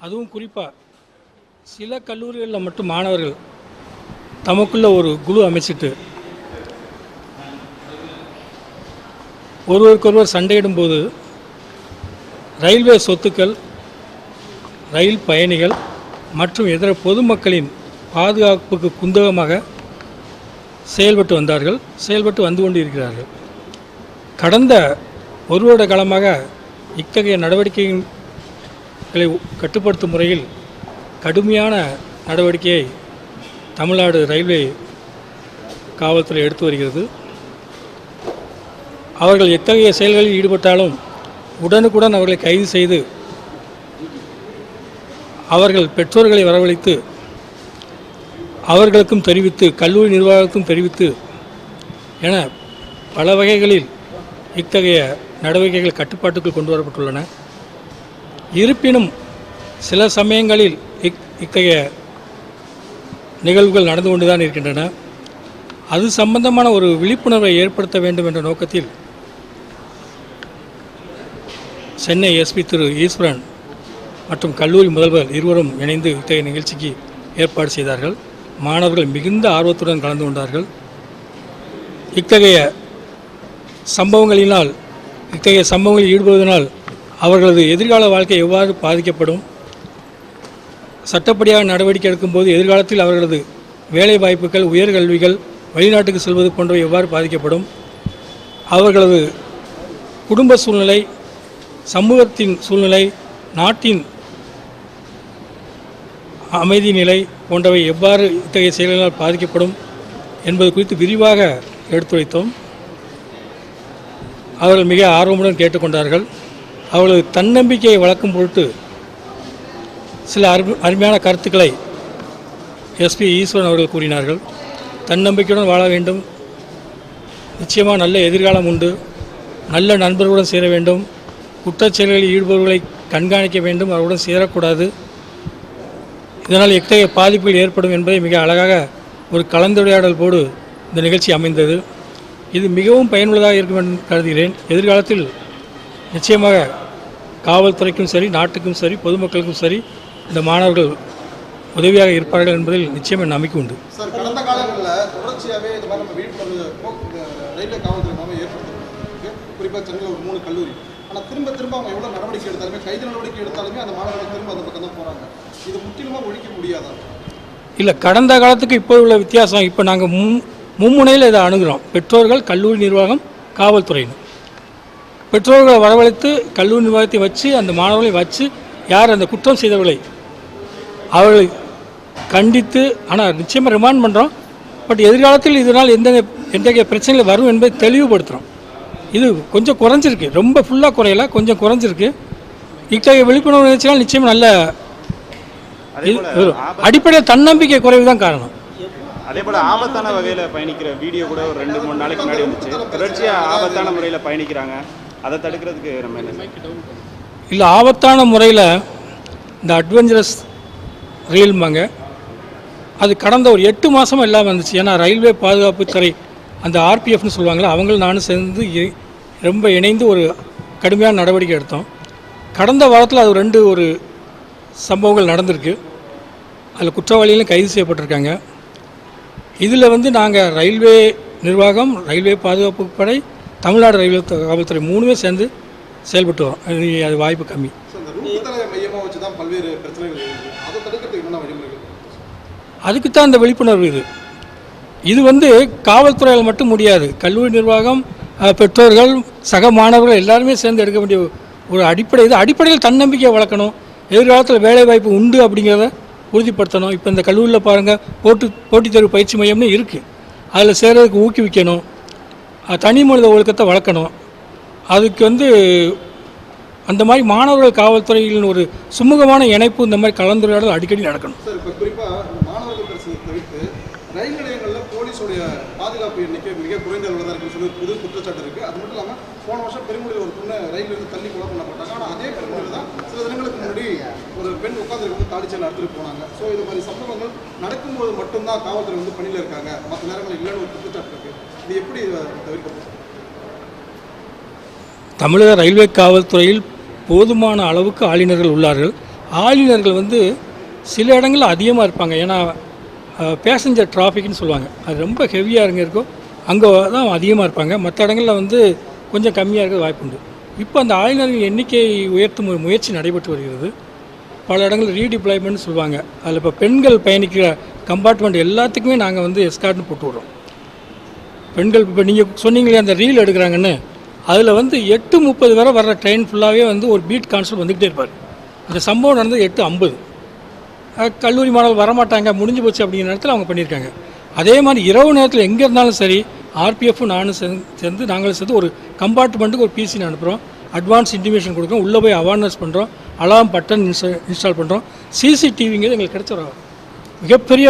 அதுவும் குறிப்பாக சில கல்லூரிகளில் மட்டும் மாணவர்கள் தமக்குள்ள ஒரு குழு அமைச்சிட்டு ஒருவருக்கொருவர் சண்டையிடும்போது ரயில்வே சொத்துக்கள் ரயில் பயணிகள் மற்றும் இதர பொதுமக்களின் பாதுகாப்புக்கு குந்தகமாக செயல்பட்டு வந்தார்கள். செயல்பட்டு வந்து கொண்டு இருக்கிறார்கள் கடந்த ஒரு வருட காலமாக இத்தகைய நடவடிக்கையின் மக்களை கட்டுப்படுத்தும் முறையில் கடுமையான நடவடிக்கையை தமிழ்நாடு ரயில்வே காவல்துறை எடுத்து வருகிறது. அவர்கள் எத்தகைய செயல்களில் ஈடுபட்டாலும் உடனுக்குடன் அவர்களை கைது செய்து அவர்கள் பெற்றோர்களை வரவழைத்து அவர்களுக்கும் தெரிவித்து கல்லூரி நிர்வாகத்துக்கும் தெரிவித்து என பல வகைகளில் இத்தகைய நடவடிக்கைகள் கட்டுப்பாட்டுக்குள் கொண்டு வரப்பட்டுள்ளன. இருப்பினும் சில சமயங்களில் இக் இத்தகைய நிகழ்வுகள் நடந்து கொண்டுதான் இருக்கின்றன. அது சம்பந்தமான ஒரு விழிப்புணர்வை ஏற்படுத்த வேண்டும் என்ற நோக்கத்தில் சென்னை எஸ்பி திரு ஈஸ்வரன் மற்றும் கல்லூரி முதல்வர் இருவரும் இணைந்து இத்தகைய நிகழ்ச்சிக்கு ஏற்பாடு செய்தார்கள். மாணவர்கள் மிகுந்த ஆர்வத்துடன் கலந்து கொண்டார்கள். இத்தகைய சம்பவங்களினால் இத்தகைய சம்பவங்களில் ஈடுபடுவதனால் அவர்களது எதிர்கால வாழ்க்கை எவ்வாறு பாதிக்கப்படும்? சட்டப்படியாக நடவடிக்கை எடுக்கும்போது எதிர்காலத்தில் அவர்களது வேலை வாய்ப்புகள் உயர்கல்விகள் வெளிநாட்டுக்கு செல்வது போன்றவை எவ்வாறு பாதிக்கப்படும்? அவர்களது குடும்ப சூழ்நிலை சமூகத்தின் சூழ்நிலை நாட்டின் அமைதி நிலை போன்றவை எவ்வாறு இத்தகைய செயல்களால் பாதிக்கப்படும் என்பது குறித்து விரிவாக எடுத்துரைத்தோம். அவர்கள் மிக ஆர்வமுடன் கேட்டுக்கொண்டார்கள். அவளது தன்னம்பிக்கையை வளர்க்கும் பொருட்டு சில அரு அருமையான கருத்துக்களை எஸ்பி ஈஸ்வரன் அவர்கள் கூறினார்கள். தன்னம்பிக்கையுடன் வாழ வேண்டும். நிச்சயமாக நல்ல எதிர்காலம் உண்டு. நல்ல நண்பர்களுடன் சேர வேண்டும். குற்றச்செயல்களில் ஈடுபவர்களை கண்காணிக்க வேண்டும். அவருடன் சேரக்கூடாது. இதனால் எத்தகைய பாதிப்புகள் ஏற்படும் என்பதை மிக அழகாக ஒரு கலந்துரையாடல் போடு இந்த நிகழ்ச்சி அமைந்தது. இது மிகவும் பயனுள்ளதாக இருக்கும் என்று கருதுகிறேன். எதிர்காலத்தில் நிச்சயமாக காவல்துறைக்கும் சரி நாட்டுக்கும் சரி பொதுமக்களுக்கும் சரி இந்த மாணவர்கள் உதவியாக இருப்பார்கள் என்பதில் நிச்சயம் என் நம்பிக்கை உண்டு. சார் கடந்த காலங்களில் தொடர்ச்சியாகவே இந்த மாதிரி நம்ம விழிப்புணர்வு போக்கு- இந்த ரயில்வே காவல்துறை மூலமாக ஏற்படுத்திருக்கு குறிப்பாக சென்னையில் ஒரு மூணு கல்லூரி. ஆனால் திரும்ப திரும்ப அவங்க எவ்வளோ நடவடிக்கை எடுத்தாலுமே கைது நடவடிக்கை எடுத்தாலுமே அந்த மாணவர்கள் திரும்ப அந்த பக்கம் தான் போகிறாங்க இது முற்றிலுமாக ஒழிக்க முடியாதா? இல்லை கடந்த காலத்துக்கு இப்போ உள்ள வித்தியாசம் இப்போ நாங்கள் மும் மும்முனையில் இதை அணுகிறோம். பெற்றோர்கள் கல்லூரி நிர்வாகம் காவல்துறையினர். பெற்றோர்களை வரவழைத்து கல்லூரி நிர்வாகத்தை வச்சு அந்த மாணவர்களை வச்சு யார் அந்த குற்றம் செய்தவர்களை அவர்களை கண்டித்து ஆனால் நிச்சயமாக ரிமாண்ட் பண்ணுறோம் பட் எதிர்காலத்தில் இதனால் எந்த எத்தகைய பிரச்சனைகள் வரும் என்பதை தெளிவுபடுத்துகிறோம் இது கொஞ்சம் குறைஞ்சிருக்கு. ரொம்ப ஃபுல்லாக குறையல. கொஞ்சம் குறைஞ்சிருக்கு. இத்தகைய விழிப்புணர்வு நிகழ்ச்சிகள் நிச்சயமாக நல்ல அடிப்படையில் தன்னம்பிக்கை குறைவு தான் காரணம். அதே போல ஆபத்தான வகையில பயணிக்கிற வீடியோ கூட ஒரு ரெண்டு மூணு நாளைக்கு முன்னாடி வந்துச்சு. தொடர்ச்சியா ஆபத்தான முறையில பயணிக்கிறாங்க. அதை தடுக்கிறதுக்கு நம்ம என்ன இல்லை ஆபத்தான முறையில் இந்த அட்வென்ச்சரஸ் ரயில்பாங்க அது கடந்த ஒரு எட்டு மாதமாக இல்லாமல் இருந்துச்சு. ஏன்னா ரயில்வே பாதுகாப்பு துறை அந்த ஆர்பிஎஃப்னு சொல்லுவாங்களே அவங்களும் நானும் சேர்ந்து ரொம்ப இணைந்து ஒரு கடுமையான நடவடிக்கை எடுத்தோம். கடந்த வாரத்தில் அது ரெண்டு ஒரு சம்பவங்கள் நடந்திருக்கு. அதில் குற்றவாளிகளும் கைது செய்யப்பட்டிருக்காங்க. இதில் வந்து நாங்கள் ரயில்வே நிர்வாகம் ரயில்வே பாதுகாப்பு படை தமிழ்நாடு ரயில்வே காவல்துறை மூணுமே சேர்ந்து செயல்பட்டு வரோம். அது வாய்ப்பு கம்மி. அதுக்கு தான் இந்த விழிப்புணர்வு இது. இது வந்து காவல்துறையால் மட்டும் முடியாது. கல்லூரி நிர்வாகம் பெற்றோர்கள் சக மாணவர்கள் எல்லாருமே சேர்ந்து எடுக்க வேண்டிய ஒரு அடிப்படை இது. அடிப்படையில் தன்னம்பிக்கையை வளர்க்கணும். எதிர்காலத்தில் வேலைவாய்ப்பு உண்டு அப்படிங்கிறத உறுதிப்படுத்தணும். இப்போ இந்த கல்லூரியில் பாருங்கள் போட்டு போட்டித் தேர்வு பயிற்சி மையம்னு இருக்குது அதில் சேர்றதுக்கு ஊக்குவிக்கணும். தனி மனித ஒழுக்கத்தை வளர்க்கணும். அதுக்கு வந்து அந்த மாதிரி மாணவர்கள் காவல்துறையின் ஒரு சுமூகமான இணைப்பு இந்த மாதிரி கலந்துரையாடல் அடிக்கடி நடக்கணும். ரயில் நிலையங்களில் போலீஸோடைய பாதுகாப்பு எண்ணிக்கை மிக குறைந்த அளவில் தான் இருக்குன்னு சொல்லி புது குற்றச்சாட்டு இருக்குது அது மட்டும் இல்லாமல் போன வருஷம் பெருமுடியில் ஒரு பொண்ணு ரயிலிருந்து தள்ளி கொலை பண்ணப்பட்டாங்க. ஆனால் அதே பெருமுடியில் தான் சில தினங்களுக்கு முன்னாடி ஒரு காவல்துறை வந்து தாடிச்சல் எடுத்துகிட்டு போனாங்க. ஸோ இது மாதிரி சம்பவங்கள் நடக்கும்போது மட்டும்தான் காவல்துறை வந்து பணியில் இருக்காங்க. மற்ற நேரங்களில் இல்லைன்னு ஒரு குற்றச்சாட்டு இருக்குது இது எப்படி தவிர்க்கப்படும் தமிழக ரயில்வே காவல்துறையில் போதுமான அளவுக்கு ஆளுநர்கள் உள்ளார்கள். ஆளுநர்கள் வந்து சில இடங்களில் அதிகமாக இருப்பாங்க. ஏன்னா பேசஞ்சர் டிராஃபிக்னு சொல்லுவாங்க. அது ரொம்ப ஹெவியாக இருங்க இருக்கும் அங்கே தான் அதிகமாக இருப்பாங்க. மற்ற இடங்களில் வந்து கொஞ்சம் கம்மியாக இருக்க வாய்ப்புண்டு. இப்போ அந்த ஆளுநர்கள் எண்ணிக்கை உயர்த்தும் முயற்சி நடைபெற்று வருகிறது. பல இடங்களில் ரீடிப்ளாய்மெண்ட் சொல்லுவாங்க. அதில் இப்போ பெண்கள் பயணிக்கிற கம்பார்ட்மெண்ட் எல்லாத்துக்குமே நாங்கள் வந்து எஸ்கார்ட்னு போட்டு விடுறோம் பெண்கள் இப்போ நீங்கள் சொன்னீங்களே அந்த ரீல் எடுக்கிறாங்கன்னு. அதில் வந்து எட்டு முப்பது வரை வர்ற ட்ரெயின் ஃபுல்லாகவே வந்து ஒரு பீட் கான்ஸ்டபிள் வந்துக்கிட்டே இருப்பார். அந்த சம்பவம் நடந்தது எட்டு ஐம்பது. கல்லூரி மாணவர்கள் வரமாட்டாங்க முடிஞ்சு போச்சு அப்படிங்கிற நேரத்தில் அவங்க பண்ணியிருக்காங்க. அதே மாதிரி இரவு நேரத்தில் எங்கே இருந்தாலும் சரி ஆர்பிஎஃப்பும் நானும் சேர்ந்து சேர்ந்து நாங்களும் சேர்ந்து ஒரு கம்பார்ட்மெண்ட்டுக்கு ஒரு பிசின்னு அனுப்புகிறோம் அட்வான்ஸ் இன்டிமேஷன் கொடுக்குறோம். உள்ளே போய் அவேர்னஸ் பண்ணுறோம் அலாம் பட்டன் இன்ஸ்டா இன்ஸ்டால் பண்ணுறோம் சிசிடிவிங்கிறது எங்களுக்கு கிடைச்ச மிகப்பெரிய